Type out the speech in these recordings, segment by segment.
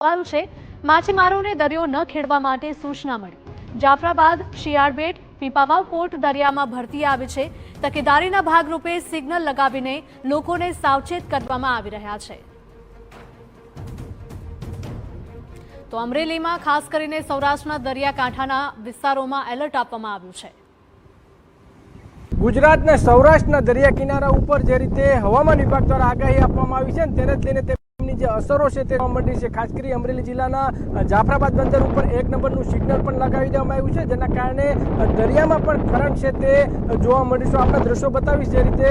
આવ્યું છે, માછીમારોને દરિયો ન ખેડવા માટે સૂચના મળી. જાફરાબાદ, શિયાળબેટ, પીપાવાવ પોર્ટ દરિયામાં ભરતી આવી છે. તકેદારીના ભાગરૂપે સિગ્નલ લગાવીને લોકોને સાવચેત કરવામાં આવી રહ્યા છે. તો અમરેલીમાં ખાસ કરીને સૌરાષ્ટ્રના દરિયાકાંઠાના વિસ્તારોમાં એલર્ટ આપવામાં આવ્યું છે. ગુજરાતના સૌરાષ્ટ્રના દરિયા કિનારા ઉપર જે રીતે હવામાન વિભાગ દ્વારા આગાહી આપવામાં આવી છે, તેને જ લઈને જે અસરો છે તે જોવા મળી છે. ખાસ કરી અમરેલી જિલ્લાના જાફરાબાદ બંદર ઉપર એક નંબરનું સિગ્નલ પણ લગાવી દેવામાં આવ્યું છે. જેના કારણે દરિયામાં પણ કરંટ છે તે જોવા મળ્યું છે. આપણા દ્રશ્યો બતાવીશ જે રીતે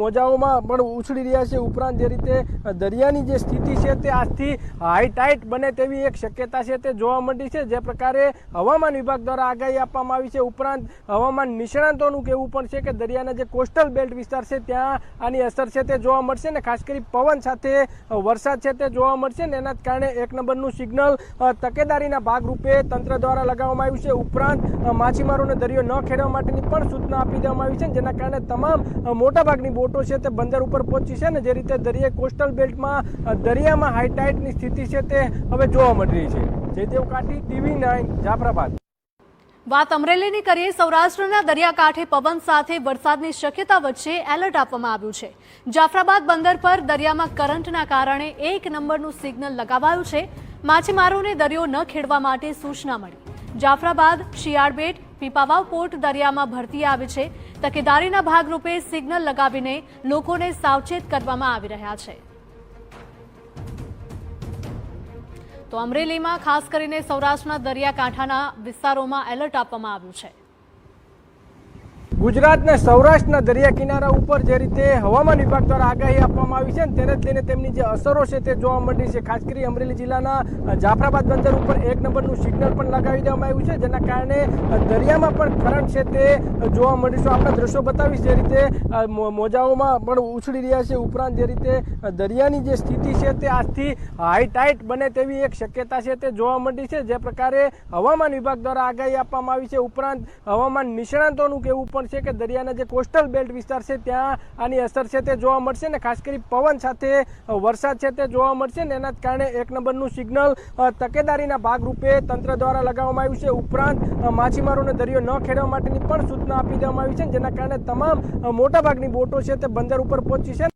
મોજાઓમાં પણ ઉછળી રહ્યા છે. ઉપરાંત જે રીતે દરિયાની જે સ્થિતિ છે તે આજથી હાઈ બને તેવી એક શક્યતા છે તે જોવા મળી છે. જે પ્રકારે હવામાન વિભાગ દ્વારા આગાહી આપવામાં આવી છે. ઉપરાંત હવામાન નિષ્ણાંતોનું કહેવું પણ છે કે દરિયાના જે કોસ્ટલ બેલ્ટ વિસ્તાર છે ત્યાં આની અસર છે તે જોવા મળશે. ને ખાસ કરી પવન સાથે અ, વરસાદ છે તે જોવા મળશે ને એના કારણે એક નંબરનું સિગ્નલ તકેદારીના ભાગરૂપે તંત્ર દ્વારા લગાવવામાં આવ્યું છે. ઉપરાંત માછીમારોને દરિયો ન ખેડવા માટેની પણ સૂચના આપી દેવામાં આવી છે જેના કારણે તમામ મોટાભાગની બોટો છે તે બંદર ઉપર પહોંચી છે ને જે રીતે દરિયાઈ કોસ્ટલ બેલ્ટમાં દરિયામાં હાઈટાઇટની સ્થિતિ છે તે હવે જોવા મળી રહી છે. Jaydev Kathi, TV nine, Jafrabad. વાત અમરેલીની કરીએ, સૌરાષ્ટ્રના દરિયાકાંઠે પવન સાથે વરસાદની શક્યતા વચ્ચે એલર્ટ આપવામાં આવ્યું છે. જાફરાબાદ બંદર પર દરિયામાં કરંટના કારણે એક નંબરનું સિગ્નલ લગાવાયું છે. માછીમારોને દરિયો ન ખેડવા માટે સૂચના મળી. જાફરાબાદ, શિયાળબેટ, પીપાવાવ પોર્ટ દરિયામાં ભરતી આવે છે. તકેદારીના ભાગરૂપે સિગ્નલ લગાવીને લોકોને સાવચેત કરવામાં આવી રહ્યા છે. તો અમરેલીમાં ખાસ કરીને સૌરાષ્ટ્રના દરિયાકાંઠાના વિસ્તારોમાં એલર્ટ આપવામાં આવ્યું છે. ગુજરાતના સૌરાષ્ટ્રના દરિયા કિનારા ઉપર જે રીતે હવામાન વિભાગ દ્વારા આગાહી આપવામાં આવી છે તેને લઈને તેમની જે અસરો છે તે જોવા મળી છે. ખાસ કરી અમરેલી જિલ્લાના જાફરાબાદ બંદર ઉપર એક નંબરનું સિગ્નલ પણ લગાવી દેવામાં આવ્યું છે, જેના કારણે દરિયામાં પણ કરંટ છે તે જોવા મળ્યું છે. આપણા દ્રશ્યો બતાવીશ જે રીતે મોજાઓમાં પણ ઉછળી રહ્યા છે. ઉપરાંત જે રીતે દરિયાની જે સ્થિતિ છે તે આજથી હાઈ બને તેવી એક શક્યતા છે તે જોવા મળી છે. જે પ્રકારે હવામાન વિભાગ દ્વારા આગાહી આપવામાં આવી છે. ઉપરાંત હવામાન નિષ્ણાંતોનું કહેવું પણ છે કે દરિયાના જે કોસ્ટલ બેલ્ટ વિસ્તાર છે, ત્યાં આની અસર છે તે જોવા મળશે ને ખાસ કરી પવન સાથે વરસાદ છે તે જોવા મળશે ને એના જ કારણે એક નંબરનું સિગ્નલ તકેદારીના ભાગરૂપે તંત્ર દ્વારા લગાવવામાં આવ્યું છે. ઉપરાંત માછીમારોને દરિયો ન ખેડવા માટેની પણ સૂચના આપી દેવામાં આવી છે જેના કારણે તમામ મોટાભાગની બોટો છે તે બંદર ઉપર પહોંચી છે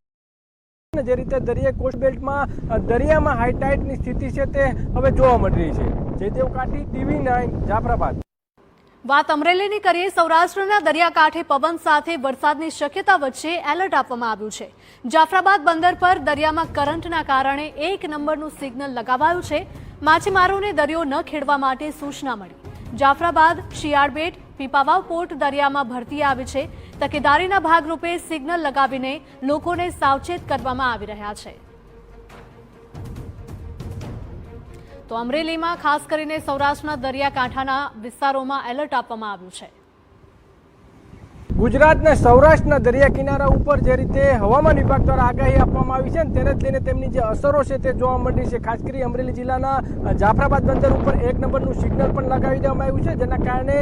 જે રીતે દરિયા કોસ્ટ બેલ્ટમાં દરિયામાં હાઈ ટાઈટની સ્થિતિ છે તે હવે જોવા મળી રહી છે. Jaydev Kathi, TV nine, Jafrabad. વાત અમરેલીની કરીએ, સૌરાષ્ટ્રના દરિયાકાંઠે પવન સાથે વરસાદની શક્યતા વચ્ચે એલર્ટ આપવામાં આવ્યું છે. જાફરાબાદ બંદર પર દરિયામાં કરંટના કારણે એક નંબરનું સિગ્નલ લગાવાયું છે. માછીમારોને દરિયો ન ખેડવા માટે સૂચના મળી. જાફરાબાદ, શિયાળબેટ, પીપાવાવ પોર્ટ દરિયામાં ભરતી આવી છે. તકેદારીના ભાગરૂપે સિગ્નલ લગાવીને લોકોને સાવચેત કરવામાં આવી રહ્યા છે. તો અમરેલીમાં ખાસ કરીને સૌરાષ્ટ્રના દરિયાકાંઠાના વિસ્તારોમાં એલર્ટ આપવામાં આવ્યું છે. ગુજરાતના સૌરાષ્ટ્રના દરિયા કિનારા ઉપર જે રીતે હવામાન વિભાગ દ્વારા આગાહી આપવામાં આવી છે ને તેને જ લઈને તેમની જે અસરો છે તે જોવા મળી છે. ખાસ કરી અમરેલી જિલ્લાના જાફરાબાદ બંદર ઉપર એક નંબરનું સિગ્નલ પણ લગાવી દેવામાં આવ્યું છે, જેના કારણે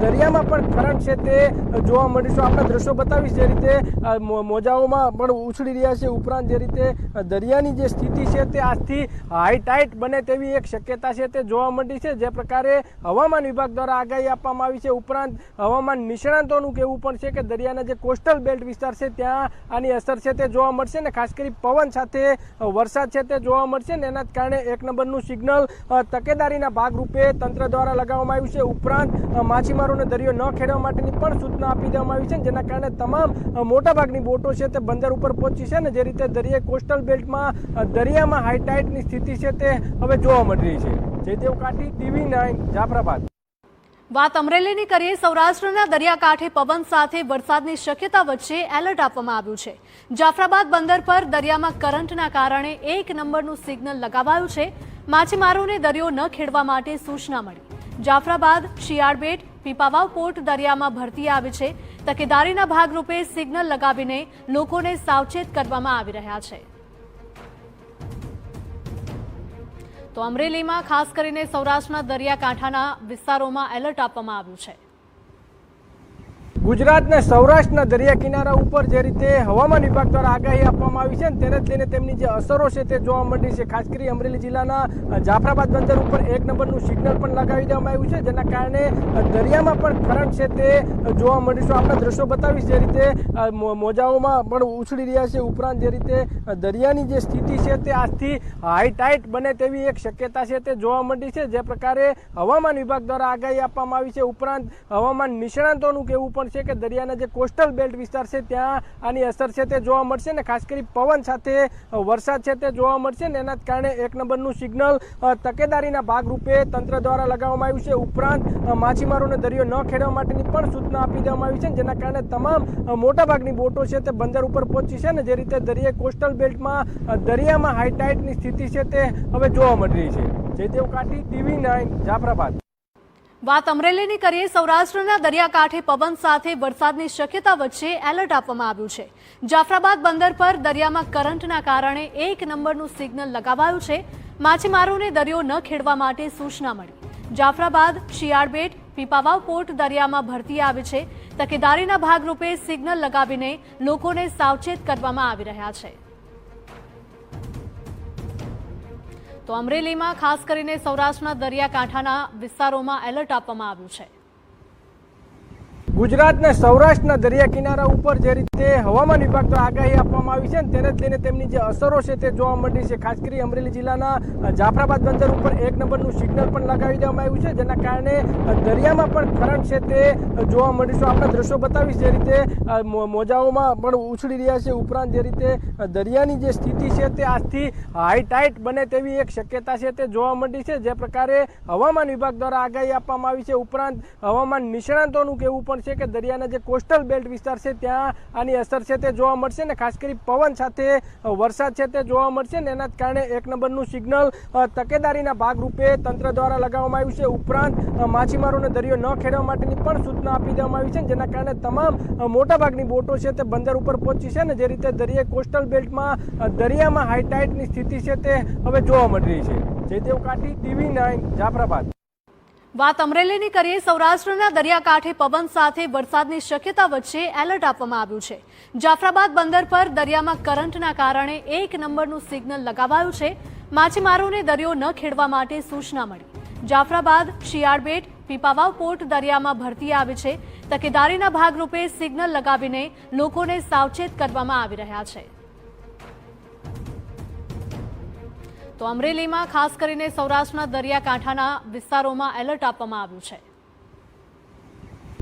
દરિયામાં પણ કરંટ છે તે જોવા મળી છે. આપણા દ્રશ્યો બતાવીશ જે રીતે મોજાઓમાં પણ ઉછળી રહ્યા છે. ઉપરાંત જે રીતે દરિયાની જે સ્થિતિ છે તે આજથી હાઈ બને તેવી એક શક્યતા છે તે જોવા મળી છે. જે પ્રકારે હવામાન વિભાગ દ્વારા આગાહી આપવામાં આવી છે. ઉપરાંત હવામાન નિષ્ણાંતોનું કહેવું પણ છે કે દરિયાના જે કોસ્ટલ બેલ્ટ વિસ્તાર છે ત્યાં આની અસર છે તે જોવા મળશે ને ખાસ કરી પવન સાથે વરસાદ છે તે જોવા મળશે ને એના કારણે એક નંબરનું સિગ્નલ તકેદારીના ભાગરૂપે તંત્ર દ્વારા લગાવવામાં આવ્યું છે. ઉપરાંત માછીમારોને દરિયો ન ખેડવા માટેની પણ સૂચના આપી દેવામાં આવી છે જેના કારણે તમામ મોટાભાગની બોટો છે તે બંદર ઉપર પહોંચી છે ને જે રીતે દરિયા કોસ્ટલ બેલ્ટમાં દરિયામાં હાઈટાઇટની સ્થિતિ છે તે હવે જોવા મળી રહી છે. Jaydev Kathi TV nine, Jafrabad. વાત અમરેલીની કરીએ, સૌરાષ્ટ્રના દરિયાકાંઠે પવન સાથે વરસાદની શક્યતા વચ્ચે એલર્ટ આપવામાં આવ્યું છે. જાફરાબાદ બંદર પર દરિયામાં કરંટના કારણે એક નંબરનું સિગ્નલ લગાવાયું છે. માછીમારોને દરિયો ન ખેડવા માટે સૂચના મળી. જાફરાબાદ, શિયાળબેટ, પીપાવાવ પોર્ટ દરિયામાં ભરતી આવી છે. તકેદારીના ભાગરૂપે સિગ્નલ લગાવીને લોકોને સાવચેત કરવામાં આવી રહ્યા છે. તો અમરેલીમાં ખાસ કરીને સૌરાષ્ટ્રના દરિયાકાંઠાના વિસ્તારોમાં એલર્ટ આપવામાં આવ્યું છે. ગુજરાત ને સૌરાષ્ટ્રના દરિયા કિનારા ઉપર જે રીતે હવામાન વિભાગ દ્વારા આગાહી આપવામાં આવી છે ને તેને જ લઈને તેમની જે અસરો છે તે જોવા મળી છે. ખાસ કરી અમરેલી જિલ્લાના જાફરાબાદ બંદર ઉપર એક નંબરનું સિગ્નલ પણ લગાવી દેવામાં આવ્યું છે, જેના કારણે દરિયામાં પણ કરંટ છે તે જોવા મળીશું આપણે દ્રશ્યો બતાવીશ જે રીતે મોજાઓમાં પણ ઉછળી રહ્યા છે. ઉપરાંત જે રીતે દરિયાની જે સ્થિતિ છે તે આજથી હાઈ બને તેવી એક શક્યતા છે તે જોવા મળી છે. જે પ્રકારે હવામાન વિભાગ દ્વારા આગાહી આપવામાં આવી છે. ઉપરાંત હવામાન નિષ્ણાંતોનું કહેવું પણ છે કે દરિયાના જે કોસ્ટલ બેલ્ટ વિસ્તાર છે ત્યાં આની અસર છે તે જોવા મળશે ને ખાસ કરી પવન સાથે વરસાદ છે તે જોવા મળશે ને એના કારણે એક નંબરનું સિગ્નલ તકેદારીના ભાગરૂપે તંત્ર દ્વારા લગાવવામાં આવ્યું છે. ઉપરાંત માછીમારોને દરિયો ન ખેડવા માટેની પણ સૂચના આપી દેવામાં આવી છે જેના કારણે તમામ મોટાભાગની બોટો છે તે બંદર ઉપર પહોંચી છે ને જે રીતે દરિયા કોસ્ટલ બેલ્ટમાં દરિયામાં હાઈટાઇટની સ્થિતિ છે તે હવે જોવા મળી રહી છે. Jaydev Kathi TV nine, Jafrabad. વાત અમરેલીની કરીએ, સૌરાષ્ટ્રના દરિયાકાંઠે પવન સાથે વરસાદની શક્યતા વચ્ચે એલર્ટ આપવામાં આવ્યું છે. જાફરાબાદ બંદર પર દરિયામાં કરંટના કારણે એક નંબરનું સિગ્નલ લગાવાયું છે. માછીમારોને દરિયો ન ખેડવા માટે સૂચના મળી. જાફરાબાદ, શિયાળબેટ, પીપાવાવ પોર્ટ દરિયામાં ભરતી આવે છે. તકેદારીના ભાગરૂપે સિગ્નલ લગાવીને લોકોને સાવચેત કરવામાં આવી રહ્યા છે. તો અમરેલીમાં ખાસ કરીને સૌરાષ્ટ્રના દરિયાકાંઠાના વિસ્તારોમાં એલર્ટ આપવામાં આવ્યું છે. ગુજરાત ને સૌરાષ્ટ્રના દરિયા કિનારા ઉપર જે રીતે હવામાન વિભાગ દ્વારા આગાહી આપવામાં આવી છે ને તેને જ લઈને તેમની જે અસરો છે તે જોવા મળી છે. ખાસ કરી અમરેલી જિલ્લાના જાફરાબાદ બંદર ઉપર એક નંબરનું સિગ્નલ પણ લગાવી દેવામાં આવ્યું છે, જેના કારણે દરિયામાં પણ કરંટ છે તે જોવા મળીશું આપણે દ્રશ્યો બતાવીશ જે રીતે મોજાઓમાં પણ ઉછળી રહ્યા છે. ઉપરાંત જે રીતે દરિયાની જે સ્થિતિ છે તે આજથી હાઈ બને તેવી એક શક્યતા છે તે જોવા મળી છે. જે પ્રકારે હવામાન વિભાગ દ્વારા આગાહી આપવામાં આવી છે. ઉપરાંત હવામાન નિષ્ણાંતોનું કહેવું પણ છે કે દરિયાના જે કોસ્ટલ બેલ્ટ વિસ્તાર છે, ત્યાં આની અસર છે તે જોવા મળશે ને ખાસ કરી પવન સાથે વરસાદ છે તે જોવા મળશે ને એના કારણે એક નંબરનું સિગ્નલ તકેદારીના ભાગરૂપે તંત્ર દ્વારા લગાવવામાં આવ્યું છે. ઉપરાંત માછીમારોને દરિયો ન ખેડવા માટેની પણ સૂચના આપી દેવામાં આવી છે જેના કારણે તમામ મોટાભાગની બોટો છે તે બંદર ઉપર પહોંચી છે ને જે રીતે દરિયા કોસ્ટલ બેલ્ટમાં દરિયામાં હાઈટાઇટની સ્થિતિ છે તે હવે જોવા મળી રહી છે. Jaydev Kathi, TV nine, Jafrabad. વાત અમરેલીની કરીએ, સૌરાષ્ટ્રના દરિયાકાંઠે પવન સાથે વરસાદની શક્યતા વચ્ચે એલર્ટ આપવામાં આવ્યું છે. જાફરાબાદ બંદર પર દરિયામાં કરંટના કારણે એક નંબરનું સિગ્નલ લગાવાયું છે. માછીમારોને દરિયો ન ખેડવા માટે સૂચના મળી. જાફરાબાદ, શિયાળબેટ, પીપાવાવ પોર્ટ દરિયામાં ભરતી આવે છે. તકેદારીના ભાગરૂપે સિગ્નલ લગાવીને લોકોને સાવચેત કરવામાં આવી રહ્યા છે. તો અમરેલીમાં ખાસ કરીને સૌરાષ્ટ્રના દરિયાકાંઠાના વિસ્તારોમાં એલર્ટ આપવામાં આવ્યું છે.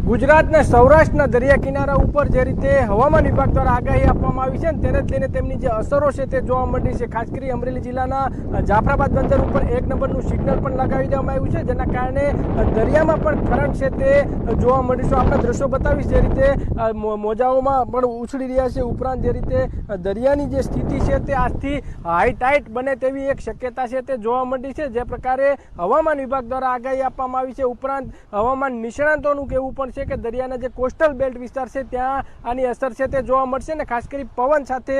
ગુજરાત ને સૌરાષ્ટ્રના દરિયા કિનારા ઉપર જે રીતે હવામાન વિભાગ દ્વારા આગાહી આપવામાં આવી છે તેને જ લઈને તેમની જે અસરો છે તે જોવા મળી છે. ખાસ કરી અમરેલી જિલ્લાના જાફરાબાદ બંદર ઉપર એક નંબરનું સિગ્નલ પણ લગાવી દેવામાં આવ્યું છે. જેના કારણે દરિયામાં પણ કરંટ છે તે જોવા મળ્યું છે. આપણે દ્રશ્યો બતાવીશ જે રીતે મોજાઓમાં પણ ઉછળી રહ્યા છે. ઉપરાંત જે રીતે દરિયાની જે સ્થિતિ છે તે આજથી હાઈ બને તેવી એક શક્યતા છે તે જોવા મળી છે. જે પ્રકારે હવામાન વિભાગ દ્વારા આગાહી આપવામાં આવી છે. ઉપરાંત હવામાન નિષ્ણાંતોનું કહેવું પણ છે કે દરિયાના જે કોસ્ટલ બેલ્ટ વિસ્તાર છે, ત્યાં આની અસર છે તે જોવા મળશે ને ખાસ કરી પવન સાથે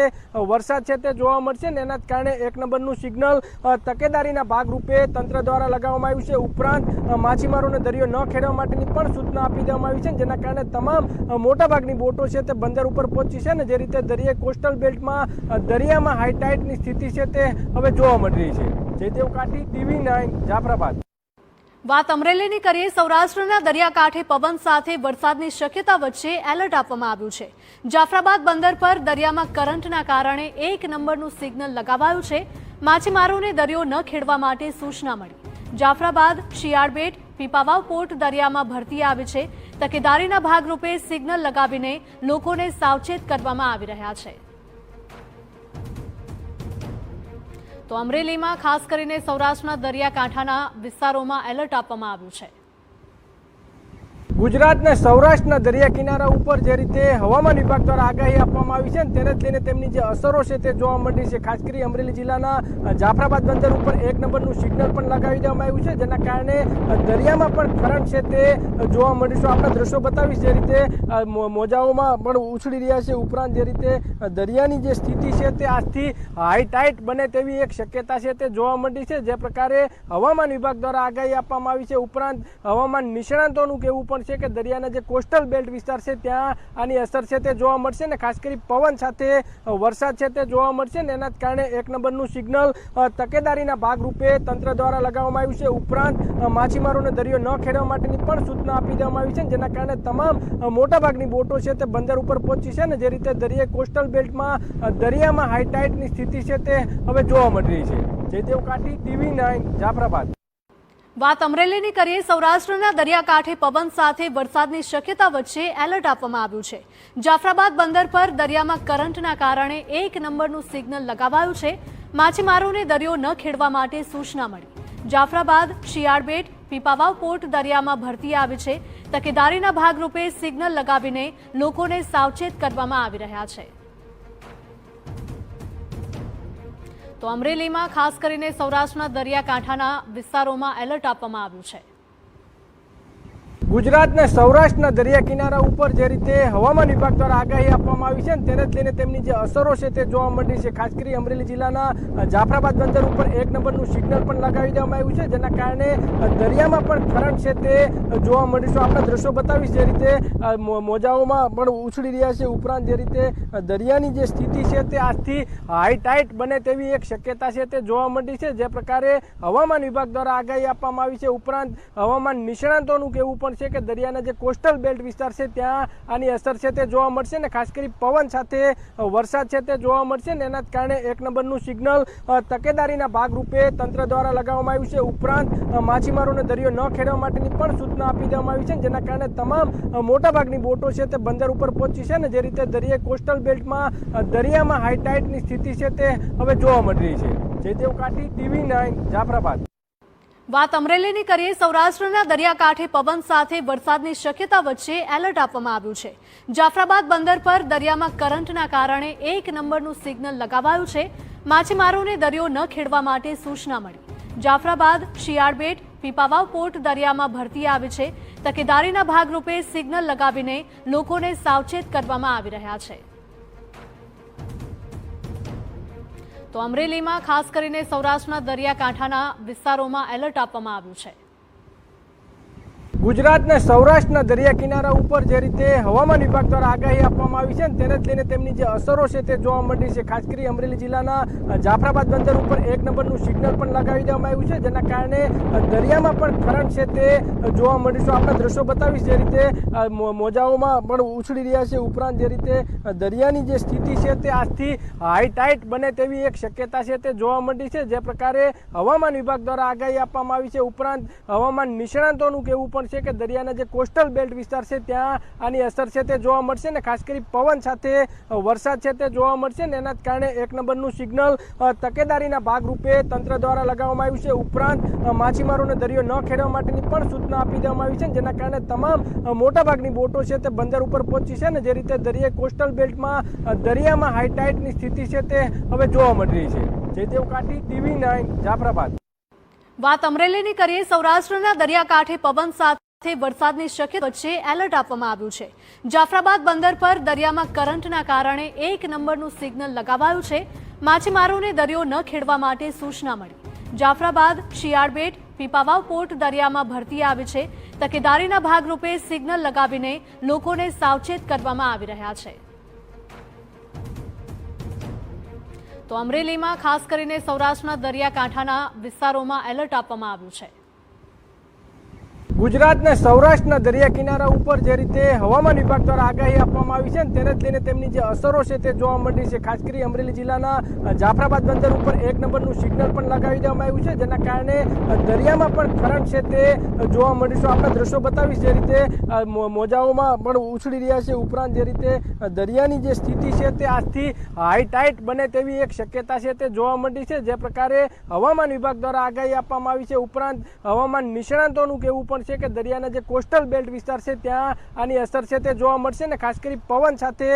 વરસાદ છે તે જોવા મળશે ને એના કારણે એક નંબરનું સિગ્નલ તકેદારીના ભાગરૂપે તંત્ર દ્વારા લગાવવામાં આવ્યું છે. ઉપરાંત માછીમારોને દરિયો ન ખેડવા માટેની પણ સૂચના આપી દેવામાં આવી છે જેના કારણે તમામ મોટાભાગની બોટો છે તે બંદર ઉપર પહોંચી છે ને જે રીતે દરિયાઈ કોસ્ટલ બેલ્ટમાં દરિયામાં હાઈટાઇટની સ્થિતિ છે તે હવે જોવા મળી રહી છે. Jaydev Kathi, TV nine, Jafrabad. વાત અમરેલીની કરીએ, સૌરાષ્ટ્રના દરિયાકાંઠે પવન સાથે વરસાદની શક્યતા વચ્ચે એલર્ટ આપવામાં આવ્યું છે. જાફરાબાદ બંદર પર દરિયામાં કરંટના કારણે એક નંબરનું સિગ્નલ લગાવાયું છે. માછીમારોને દરિયો ન ખેડવા માટે સૂચના મળી. જાફરાબાદ, શિયાળબેટ, પીપાવાવ પોર્ટ દરિયામાં ભરતી આવે છે. તકેદારીના ભાગરૂપે સિગ્નલ લગાવીને લોકોને સાવચેત કરવામાં આવી રહ્યા છે. તો અમરેલીમાં ખાસ કરીને સૌરાષ્ટ્રના દરિયાકાંઠાના વિસ્તારોમાં એલર્ટ આપવામાં આવ્યું છે. ગુજરાત ને સૌરાષ્ટ્રના દરિયા કિનારા ઉપર જે રીતે હવામાન વિભાગ દ્વારા આગાહી આપવામાં આવી છે ને તેને લઈને તેમની જે અસરો છે તે જોવા મળી છે. ખાસ કરી અમરેલી જિલ્લાના જાફરાબાદ બંદર ઉપર એક નંબરનું સિગ્નલ પણ લગાવી દેવામાં આવ્યું છે, જેના કારણે દરિયામાં પણ કરંટ છે તે જોવા મળીશું આપણે દ્રશ્યો બતાવીશ જે રીતે મોજાઓમાં પણ ઉછળી રહ્યા છે. ઉપરાંત જે રીતે દરિયાની જે સ્થિતિ છે તે આજથી હાઈ ટાઈટ બને તેવી એક શક્યતા છે તે જોવા મળી છે. જે પ્રકારે હવામાન વિભાગ દ્વારા આગાહી આપવામાં આવી છે. ઉપરાંત હવામાન નિષ્ણાંતોનું કહેવું પણ છે કે દરિયાના જે કોસ્ટલ બેલ્ટ વિસ્તાર છે, ત્યાં આની અસર છે તે જોવા મળશે ને ખાસ કરી પવન સાથે વરસાદ છે તે જોવા મળશે ને એના કારણે એક નંબરનું સિગ્નલ તકેદારીના ભાગરૂપે તંત્ર દ્વારા લગાવવામાં આવ્યું છે. ઉપરાંત માછીમારોને દરિયો ન ખેડવા માટેની પણ સૂચના આપી દેવામાં આવી છે જેના કારણે તમામ મોટાભાગની બોટો છે તે બંદર ઉપર પહોંચી છે ને જે રીતે દરિયા કોસ્ટલ બેલ્ટમાં દરિયામાં હાઈટાઇટની સ્થિતિ છે તે હવે જોવા મળી રહી છે. Jaydev Kathi, TV nine, Jafrabad. વાત અમરેલીની કરીએ, સૌરાષ્ટ્રના દરિયાકાંઠે પવન સાથે વરસાદની શક્યતા વચ્ચે એલર્ટ આપવામાં આવ્યું છે. જાફરાબાદ બંદર પર દરિયામાં કરંટના કારણે એક નંબરનું સિગ્નલ લગાવાયું છે. માછીમારોને દરિયો ન ખેડવા માટે સૂચના મળી. જાફરાબાદ, શિયાળબેટ, પીપાવાવ પોર્ટ દરિયામાં ભરતી આવી છે. તકેદારીના ભાગરૂપે સિગ્નલ લગાવીને લોકોને સાવચેત કરવામાં આવી રહ્યા છે. તો અમરેલીમાં ખાસ કરીને સૌરાષ્ટ્રના દરિયાકાંઠાના વિસ્તારોમાં એલર્ટ આપવામાં આવ્યું છે. ગુજરાતના સૌરાષ્ટ્રના દરિયા કિનારા ઉપર જે રીતે હવામાન વિભાગ દ્વારા આગાહી આપવામાં આવી છે ને તેને લઈને તેમની જે અસરો છે તે જોવા મળી છે. ખાસ કરી અમરેલી જિલ્લાના જાફરાબાદ બંદર ઉપર એક નંબરનું સિગ્નલ પણ લગાવી દેવામાં આવ્યું છે, જેના કારણે દરિયામાં પણ કરંટ છે તે જોવા મળી છે. આપણે દ્રશ્યો બતાવીશ જે રીતે મોજાઓમાં પણ ઉછળી રહ્યા છે. ઉપરાંત જે રીતે દરિયાની જે સ્થિતિ છે તે આજથી હાઈ બને તેવી એક શક્યતા છે તે જોવા મળી છે. જે પ્રકારે હવામાન વિભાગ દ્વારા આગાહી આપવામાં આવી છે. ઉપરાંત હવામાન નિષ્ણાંતોનું કહેવું પણ છે કે દરિયાના જે કોસ્ટલ બેલ્ટ વિસ્તાર છે ત્યાં આની અસર છે તે જોવા મળશે ને. ખાસ કરી પવન સાથે વરસાદ છે તે જોવા મળશે ને. એના કારણે એક નંબરનું સિગ્નલ તકેદારીના ભાગરૂપે તંત્ર દ્વારા લગાવવામાં આવ્યું છે. ઉપરાંત માછીમારોને દરિયો ન ખેડવા માટેની પણ સૂચના આપી દેવામાં આવી છે જેના કારણે તમામ મોટાભાગની બોટો છે તે બંદર ઉપર પહોંચી છે ને, જે રીતે દરિયા કોસ્ટલ બેલ્ટમાં દરિયામાં હાઈટાઇટની સ્થિતિ છે તે હવે જોવા મળી રહી છે. Jaydev Kathi, TV nine, Jafrabad. વાત અમરેલીની કરીએ, સૌરાષ્ટ્રના દરિયાકાંઠે પવન સાથે વરસાદની શક્યતા વચ્ચે એલર્ટ આપવામાં આવ્યું છે. જાફરાબાદ બંદર પર દરિયામાં કરંટના કારણે એક નંબરનું સિગ્નલ લગાવાયું છે. માછીમારોને દરિયો ન ખેડવા માટે સૂચના મળી. જાફરાબાદ, શિયાળબેટ, પીપાવાવ પોર્ટ દરિયામાં ભરતી આવી છે. તકેદારીના ભાગરૂપે સિગ્નલ લગાવીને લોકોને સાવચેત કરવામાં આવી રહ્યા છે. તો અમરેલીમાં ખાસ કરીને સૌરાષ્ટ્રના દરિયાકાંઠાના વિસ્તારોમાં એલર્ટ આપવામાં આવ્યું છે. ગુજરાતના સૌરાષ્ટ્રના દરિયા કિનારા ઉપર જે રીતે હવામાન વિભાગ દ્વારા આગાહી આપવામાં આવી છે ને તેને જ લઈને તેમની જે અસરો છે તે જોવા મળી છે. ખાસ કરી અમરેલી જિલ્લાના જાફરાબાદ બંદર ઉપર એક નંબરનું સિગ્નલ પણ લગાવી દેવામાં આવ્યું છે, જેના કારણે દરિયામાં પણ કરંટ છે તે જોવા મળી છે. આપણે દ્રશ્યો બતાવીશ જે રીતે મોજાઓમાં પણ ઉછળી રહ્યા છે. ઉપરાંત જે રીતે દરિયાની જે સ્થિતિ છે તે આજથી હાઈ ટાઈટ બને તેવી એક શક્યતા છે તે જોવા મળી છે. જે પ્રકારે હવામાન વિભાગ દ્વારા આગાહી આપવામાં આવી છે. ઉપરાંત હવામાન નિષ્ણાંતોનું કહેવું પણ છે કે દરિયાના જે કોસ્ટલ બેલ્ટ વિસ્તાર છે, ત્યાં આની અસર છે તે જોવા મળશે ને ખાસ કરી પવન સાથે વરસાદ છે તે જોવા મળશે ને એના કારણે એક નંબરનું સિગ્નલ તકેદારીના ભાગરૂપે તંત્ર દ્વારા લગાવવામાં આવ્યું છે. ઉપરાંત માછીમારોને દરિયો ન ખેડવા માટેની પણ સૂચના આપી દેવામાં આવી છે જેના કારણે તમામ મોટાભાગની બોટો છે તે બંદર ઉપર પહોંચી છે ને જે રીતે દરિયા કોસ્ટલ બેલ્ટમાં દરિયામાં હાઈટાઇટની સ્થિતિ છે તે હવે જોવા મળી રહી છે. Jaydev Kathi, TV nine, Jafrabad. વાત અમરેલીની કરીએ, સૌરાષ્ટ્રના દરિયાકાંઠે પવન સાથે વરસાદની શક્યતા વચ્ચે એલર્ટ આપવામાં આવ્યું છે. જાફરાબાદ બંદર પર દરિયામાં કરંટના કારણે એક નંબરનું સિગ્નલ લગાવાયું છે. માછીમારોને દરિયો ન ખેડવા માટે સૂચના મળી. જાફરાબાદ, શિયાળબેટ, પીપાવાવ પોર્ટ દરિયામાં ભરતી આવી છે. તકેદારીના ભાગરૂપે સિગ્નલ લગાવીને લોકોને સાવચેત કરવામાં આવી રહ્યા છે. તો અમરેલીમાં ખાસ કરીને સૌરાષ્ટ્રના દરિયાકાંઠાના વિસ્તારોમાં એલર્ટ આપવામાં આવ્યું છે. ગુજરાતના સૌરાષ્ટ્રના દરિયા કિનારા ઉપર જે રીતે હવામાન વિભાગ દ્વારા આગાહી આપવામાં આવી છે તેને જ લઈને તેમની જે અસરો છે તે જોવા મળી છે. ખાસ કરી અમરેલી જિલ્લાના જાફરાબાદ બંદર ઉપર એક નંબરનું સિગ્નલ પણ લગાવી દેવામાં આવ્યું છે, જેના કારણે દરિયામાં પણ કરંટ છે તે જોવા મળી છે. આપણે દ્રશ્યો બતાવીશ જે રીતે મોજાઓમાં પણ ઉછળી રહ્યા છે. ઉપરાંત જે રીતે દરિયાની જે સ્થિતિ છે તે આજથી હાઈ ટાઈટ બને તેવી એક શક્યતા છે તે જોવા મળી છે. જે પ્રકારે હવામાન વિભાગ દ્વારા આગાહી આપવામાં આવી છે. ઉપરાંત હવામાન નિષ્ણાંતોનું કહેવું પણ છે કે દરિયાના જે કોસ્ટલ બેલ્ટ વિસ્તાર છે, ત્યાં આની અસર છે તે જોવા મળશે ને ખાસ કરી પવન સાથે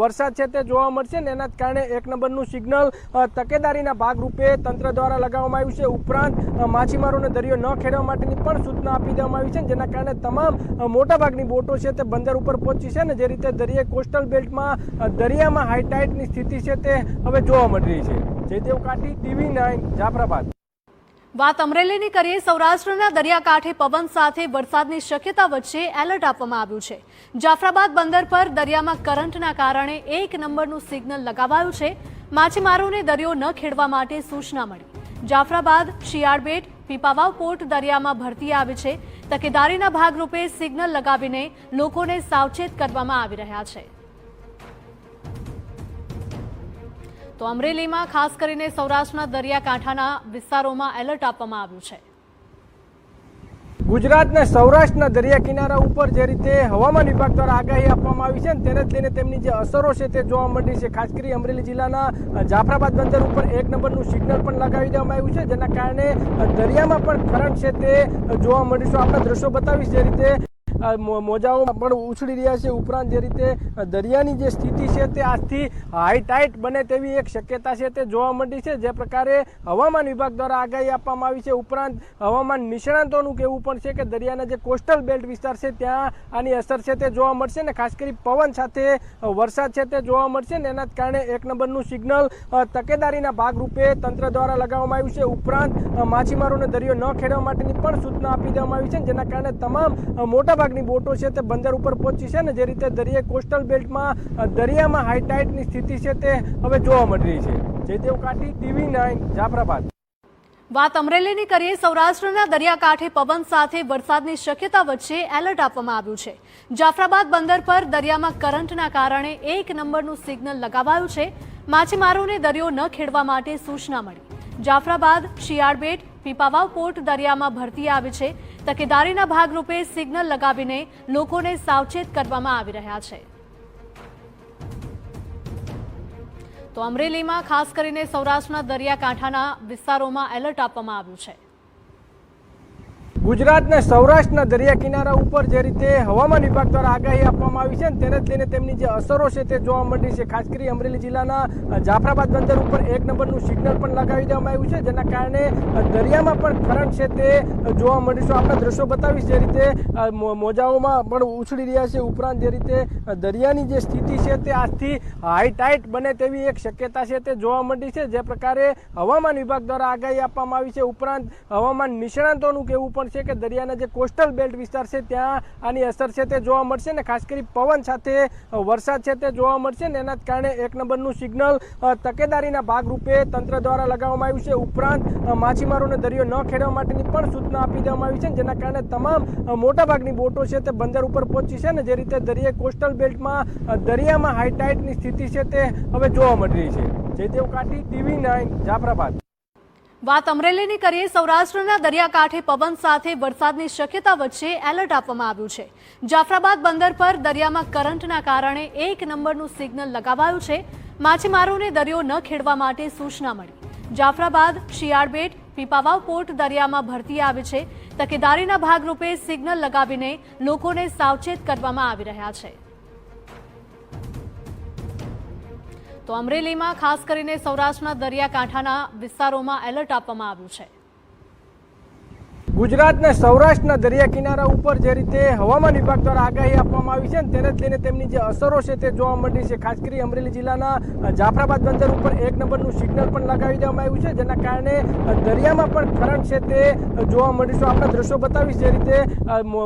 વરસાદ છે તે જોવા મળશે ને એના કારણે એક નંબરનું સિગ્નલ તકેદારીના ભાગરૂપે તંત્ર દ્વારા લગાવવામાં આવ્યું છે. ઉપરાંત માછીમારોને દરિયો ન ખેડવા માટેની પણ સૂચના આપી દેવામાં આવી છે જેના કારણે તમામ મોટાભાગની બોટો છે તે બંદર ઉપર પહોંચી છે ને જે રીતે દરિયા કોસ્ટલ બેલ્ટમાં દરિયામાં હાઈટાઇટની સ્થિતિ છે તે હવે જોવા મળી રહી છે. Jaydev Kathi, TV nine, Jafrabad. વાત અમરેલીની કરીએ, સૌરાષ્ટ્રના દરિયાકાંઠે પવન સાથે વરસાદની શક્યતા વચ્ચે એલર્ટ આપવામાં આવ્યું છે. જાફરાબાદ બંદર પર દરિયામાં કરંટના કારણે એક નંબરનું સિગ્નલ લગાવાયું છે. માછીમારોને દરિયો ન ખેડવા માટે સૂચના મળી. જાફરાબાદ, શિયાળબેટ, પીપાવાવ પોર્ટ દરિયામાં ભરતી આવે છે. તકેદારીના ભાગરૂપે સિગ્નલ લગાવીને લોકોને સાવચેત કરવામાં આવી રહ્યા છે. તો અમરેલીમાં ખાસ કરીને સૌરાષ્ટ્રના દરિયાકાંઠાના વિસ્તારોમાં એલર્ટ આપવામાં આવ્યું છે. ગુજરાતના સૌરાષ્ટ્રના દરિયા કિનારા ઉપર જે રીતે હવામાન વિભાગ દ્વારા આગાહી આપવામાં આવી છે અને તેને જ લઈને તેમની જે અસરો છે તે જોવા મળી છે. ખાસ કરી અમરેલી જિલ્લાના જાફરાબાદ બંદર ઉપર એક નંબરનું સિગ્નલ પણ લગાવી દેવામાં આવ્યું છે, જેના કારણે દરિયામાં પણ કરંટ છે તે જોવા મળ્યું છે. આપણે દ્રશ્યો બતાવીશ જે રીતે મોજાઓ પણ ઉછળી રહ્યા છે. ઉપરાંત જે રીતે દરિયાની જે સ્થિતિ છે તે આજથી હાઈ ટાઈટ બને તેવી એક શક્યતા છે તે જોવા મળી છે. જે પ્રકારે હવામાન વિભાગ દ્વારા આગાહી આપવામાં આવી છે. ઉપરાંત હવામાન નિષ્ણાંતોનું કહેવું પણ છે કે દરિયાના જે કોસ્ટલ બેલ્ટ વિસ્તાર છે ત્યાં આની અસર છે તે જોવા મળશે ને ખાસ કરી પવન સાથે વરસાદ છે તે જોવા મળશે ને એના કારણે એક નંબરનું સિગ્નલ તકેદારીના ભાગરૂપે તંત્ર દ્વારા લગાવવામાં આવ્યું છે. ઉપરાંત માછીમારોને દરિયો ન ખેડવા માટેની પણ સૂચના આપી દેવામાં આવી છે જેના કારણે તમામ અ, મોટાભાગની બોટો છે તે બંદર ઉપર પહોંચી છે ને જે રીતે દરિયા કોસ્ટલ બેલ્ટમાં દરિયામાં હાઈટાઇટની સ્થિતિ છે તે હવે જોવા મળી રહી છે. Jaydev Kathi, TV nine, Jafrabad. વાત અમરેલીની કરીએ, સૌરાષ્ટ્રના દરિયાકાંઠે પવન સાથે વરસાદની શક્યતા વચ્ચે એલર્ટ આપવામાં આવ્યું છે. જાફરાબાદ બંદર પર દરિયામાં કરંટના કારણે એક નંબરનું સિગ્નલ લગાવાયું છે. માછીમારોને દરિયો ન ખેડવા માટે સૂચના મળી. જાફરાબાદ, શિયાળબેટ, પીપાવાવ પોર્ટ દરિયામાં ભરતી આવી છે. તકેદારીના ભાગરૂપે સિગ્નલ લગાવીને લોકોને સાવચેત કરવામાં આવી રહ્યા છે. તો અમરેલીમાં ખાસ કરીને સૌરાષ્ટ્રના દરિયાકાંઠાના વિસ્તારોમાં એલર્ટ આપવામાં આવ્યું છે. ગુજરાતના સૌરાષ્ટ્રના દરિયા કિનારા ઉપર જે રીતે હવામાન વિભાગ દ્વારા આગાહી આપવામાં આવી છે તેને જ લઈને તેમની જે અસરો છે તે જોવા મળી છે. ખાસ કરી અમરેલી જિલ્લાના જાફરાબાદ બંદર ઉપર એક નંબરનું સિગ્નલ પણ લગાવી દેવામાં આવ્યું છે, જેના કારણે દરિયામાં પણ કરંટ છે તે જોવા મળ્યું છે. આપણે દ્રશ્યો બતાવીશ જે રીતે મોજાઓમાં પણ ઉછળી રહ્યા છે. ઉપરાંત જે રીતે દરિયાની જે સ્થિતિ છે તે આજથી હાઈ બને તેવી એક શક્યતા છે તે જોવા મળી છે. જે પ્રકારે હવામાન વિભાગ દ્વારા આગાહી આપવામાં આવી છે. ઉપરાંત હવામાન નિષ્ણાંતોનું કહેવું પણ છે કે દરિયાના જે કોસ્ટલ બેલ્ટ વિસ્તાર છે, ત્યાં આની અસર છે તે જોવા મળશે ને ખાસ કરી પવન સાથે વરસાદ છે તે જોવા મળશે ને એના કારણે એક નંબરનું સિગ્નલ તકેદારીના ભાગરૂપે તંત્ર દ્વારા લગાવવામાં આવ્યું છે. ઉપરાંત માછીમારોને દરિયો ન ખેડવા માટેની પણ સૂચના આપી દેવામાં આવી છે જેના કારણે તમામ મોટાભાગની બોટો છે તે બંદર ઉપર પહોંચી છે ને જે રીતે દરિયાઈ કોસ્ટલ બેલ્ટમાં દરિયામાં હાઈટાઇટની સ્થિતિ છે તે હવે જોવા મળી રહી છે. Jaydev Kathi, TV nine, Jafrabad. વાત અમરેલીની કરીએ, સૌરાષ્ટ્રના દરિયાકાંઠે પવન સાથે વરસાદની શક્યતા વચ્ચે એલર્ટ આપવામાં આવ્યું છે. જાફરાબાદ બંદર પર દરિયામાં કરંટના કારણે એક નંબરનું સિગ્નલ લગાવાયું છે. માછીમારોને દરિયો ન ખેડવા માટે સૂચના મળી. જાફરાબાદ, શિયાળબેટ, પીપાવાવ પોર્ટ દરિયામાં ભરતી આવે છે. તકેદારીના ભાગરૂપે સિગ્નલ લગાવીને લોકોને સાવચેત કરવામાં આવી રહ્યા છે. તો અમરેલીમાં ખાસ કરીને સૌરાષ્ટ્રના દરિયાકાંઠાના વિસ્તારોમાં એલર્ટ આપવામાં આવ્યું છે. ગુજરાતના સૌરાષ્ટ્રના દરિયા કિનારા ઉપર જે રીતે હવામાન વિભાગ દ્વારા આગાહી આપવામાં આવી છે તેને જ લઈને તેમની જે અસરો છે તે જોવા મળી છે. ખાસ કરી અમરેલી જિલ્લાના જાફરાબાદ બંદર ઉપર એક નંબરનું સિગ્નલ પણ લગાવી દેવામાં આવ્યું છે, જેના કારણે દરિયામાં પણ કરંટ છે તે જોવા મળ્યું છે. આપણે દ્રશ્યો બતાવીશ જે રીતે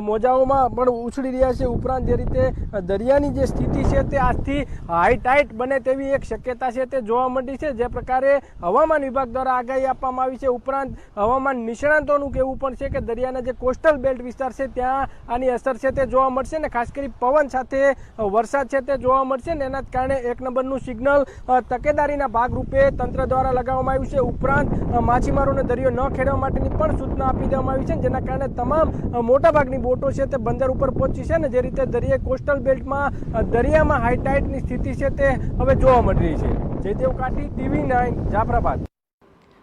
મોજાઓમાં પણ ઉછળી રહ્યા છે. ઉપરાંત જે રીતે દરિયાની જે સ્થિતિ છે તે આજથી હાઈ બને તેવી એક શક્યતા છે તે જોવા મળી છે. જે પ્રકારે હવામાન વિભાગ દ્વારા આગાહી આપવામાં આવી છે. ઉપરાંત હવામાન નિષ્ણાંતોનું કહેવું પણ છે કે દરિયાના જે કોસ્ટલ બેલ્ટ વિસ્તાર છે, ત્યાં આની અસર છે તે જોવા મળશે ને ખાસ કરી પવન સાથે વરસાદ છે તે જોવા મળશે ને એના કારણે એક નંબરનું સિગ્નલ તકેદારીના ભાગરૂપે તંત્ર દ્વારા લગાવવામાં આવ્યું છે. ઉપરાંત માછીમારોને દરિયો ન ખેડવા માટેની પણ સૂચના આપી દેવામાં આવી છે જેના કારણે તમામ મોટાભાગની બોટો છે તે બંદર ઉપર પહોંચી છે ને જે રીતે દરિયા કોસ્ટલ બેલ્ટમાં દરિયામાં હાઈટાઇટની સ્થિતિ છે તે હવે જોવા મળી રહી છે. Jaydev Kathi, TV nine, Jafrabad.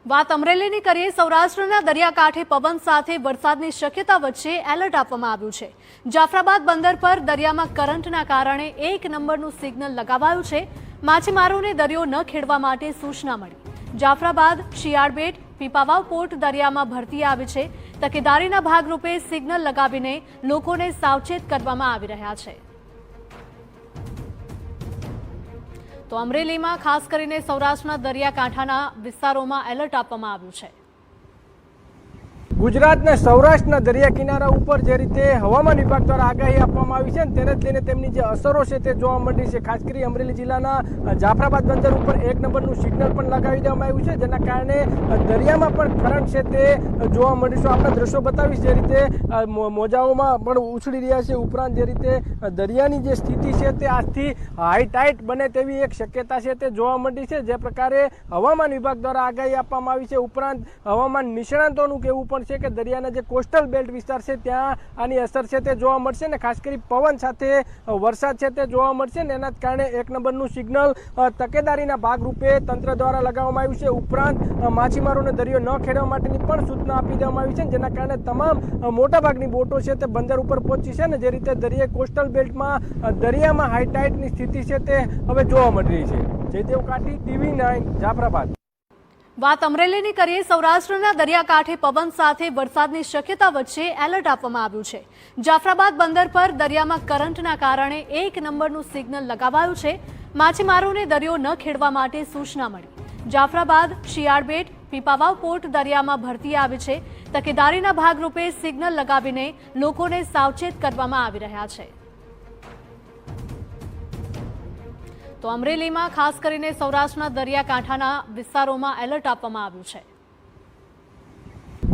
વાત અમરેલીની કરીએ, સૌરાષ્ટ્રના દરિયાકાંઠે પવન સાથે વરસાદની શક્યતા વચ્ચે એલર્ટ આપવામાં આવ્યું છે. જાફરાબાદ બંદર પર દરિયામાં કરંટના કારણે એક નંબરનું સિગ્નલ લગાવાયું છે. માછીમારોને દરિયો ન ખેડવા માટે સૂચના મળી. જાફરાબાદ, શિયાળબેટ, પીપાવાવ પોર્ટ દરિયામાં ભરતી આવી છે. તકેદારીના ભાગરૂપે સિગ્નલ લગાવીને લોકોને સાવચેત કરવામાં આવી રહ્યા છે. તો અમરેલીમાં ખાસ કરીને સૌરાષ્ટ્રના દરિયાકાંઠાના વિસ્તારોમાં એલર્ટ આપવામાં આવ્યું છે. ગુજરાતના સૌરાષ્ટ્રના દરિયા કિનારા ઉપર જે રીતે હવામાન વિભાગ દ્વારા આગાહી આપવામાં આવી છે ને તેને જ લઈને તેમની જે અસરો છે તે જોવા મળી છે. ખાસ કરી અમરેલી જિલ્લાના જાફરાબાદ બંદર ઉપર એક નંબરનું સિગ્નલ પણ લગાવી દેવામાં આવ્યું છે, જેના કારણે દરિયામાં પણ કરંટ છે તે જોવા મળી છે. આપણે દ્રશ્યો બતાવીશ જે રીતે મોજાઓમાં પણ ઉછળી રહ્યા છે. ઉપરાંત જે રીતે દરિયાની જે સ્થિતિ છે તે આજથી હાઈ ટાઈટ બને તેવી એક શક્યતા છે તે જોવા મળી છે. જે પ્રકારે હવામાન વિભાગ દ્વારા આગાહી આપવામાં આવી છે. ઉપરાંત હવામાન નિષ્ણાંતોનું કહેવું પણ છે કે દરિયાના જે કોસ્ટલ બેલ્ટ વિસ્તાર છે ત્યાં આની અસર છે તે જોવા મળશે ને? ખાસ કરી પવન સાથે વરસાદ છે તે જોવા મળશે ને? એના જ કારણે એક નંબરનું સિગ્નલ તકેદારીના ભાગરૂપે તંત્ર દ્વારા લગાવવામાં આવ્યું છે. ઉપરાંત માછીમારોને દરિયો ન ખેડવા માટેની પણ સૂચના આપી દેવામાં આવી છે જેના કારણે તમામ મોટાભાગની બોટો છે તે બંદર ઉપર પહોંચી છે ને? જે રીતે દરિયા કોસ્ટલ બેલ્ટમાં દરિયામાં હાઈટાઇટની સ્થિતિ છે તે હવે જોવા મળી રહી છે. Jaydev Kathi, TV nine, Jafrabad. વાત અમરેલીની કરીએ, સૌરાષ્ટ્રના દરિયાકાંઠે પવન સાથે વરસાદની શક્યતા વચ્ચે એલર્ટ આપવામાં આવ્યું છે. જાફરાબાદ બંદર પર દરિયામાં કરંટના કારણે એક નંબરનું સિગ્નલ લગાવાયું છે. માછીમારોને દરિયો ન ખેડવા માટે સૂચના મળી. જાફરાબાદ, શિયાળબેટ, પીપાવાવ પોર્ટ દરિયામાં ભરતી આવી છે. તકેદારીના ભાગરૂપે સિગ્નલ લગાવીને લોકોને સાવચેત કરવામાં આવી રહ્યા છે. તો અમરેલીમાં ખાસ કરીને સૌરાષ્ટ્રના દરિયાકાંઠાના વિસ્તારોમાં એલર્ટ આપવામાં આવ્યું છે.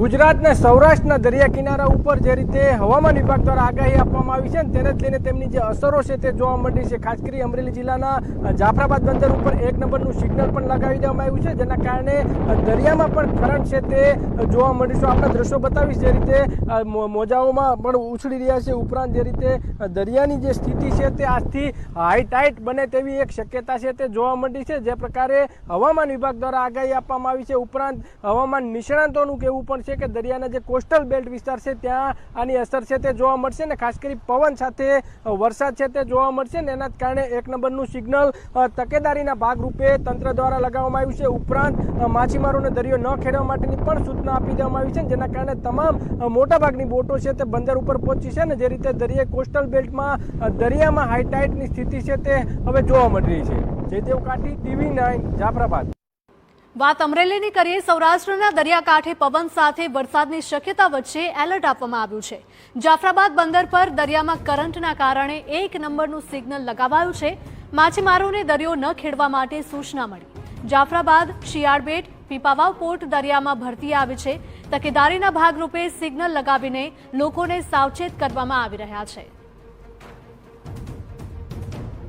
ગુજરાતના સૌરાષ્ટ્રના દરિયા કિનારા ઉપર જે રીતે હવામાન વિભાગ દ્વારા આગાહી આપવામાં આવી છે તેને જ લઈને તેમની જે અસરો છે તે જોવા મળી છે. ખાસ કરી અમરેલી જિલ્લાના જાફરાબાદ બંદર ઉપર એક નંબરનું સિગ્નલ પણ લગાવી દેવામાં આવ્યું છે, જેના કારણે દરિયામાં પણ કરંટ છે તે જોવા મળી છે. આપણે દ્રશ્યો બતાવીશ જે રીતે મોજાઓમાં પણ ઉછળી રહ્યા છે. ઉપરાંત જે રીતે દરિયાની જે સ્થિતિ છે તે આજથી હાઈ ટાઈટ બને તેવી એક શક્યતા છે તે જોવા મળી છે. જે પ્રકારે હવામાન વિભાગ દ્વારા આગાહી આપવામાં આવી છે. ઉપરાંત હવામાન નિષ્ણાંતોનું કહેવું પણ છે કે દરિયાના જે કોસ્ટલ બેલ્ટ વિસ્તાર છે, ત્યાં આની અસર છે તે જોવા મળશે ને ખાસ કરી પવન સાથે વરસાદ છે તે જોવા મળશે ને એના કારણે એક નંબરનું સિગ્નલ તકેદારીના ભાગરૂપે તંત્ર દ્વારા લગાવવામાં આવ્યું છે. ઉપરાંત માછીમારોને દરિયો ન ખેડવા માટેની પણ સૂચના આપી દેવામાં આવી છે જેના કારણે તમામ મોટાભાગની બોટો છે તે બંદર ઉપર પહોંચી છે ને જે રીતે દરિયા કોસ્ટલ બેલ્ટમાં દરિયામાં હાઈટાઇટની સ્થિતિ છે તે હવે જોવા મળી રહી છે. Jaydev Kathi, TV nine, Jafrabad. વાત અમરેલીની કરીએ, સૌરાષ્ટ્રના દરિયાકાંઠે પવન સાથે વરસાદની શક્યતા વચ્ચે એલર્ટ આપવામાં આવ્યું છે. જાફરાબાદ બંદર પર દરિયામાં કરંટના કારણે એક નંબરનું સિગ્નલ લગાવાયું છે. માછીમારોને દરિયો ન ખેડવા માટે સૂચના મળી. જાફરાબાદ, શિયાળબેટ, પીપાવાવ પોર્ટ દરિયામાં ભરતી આવી છે. તકેદારીના ભાગરૂપે સિગ્નલ લગાવીને લોકોને સાવચેત કરવામાં આવી રહ્યા છે.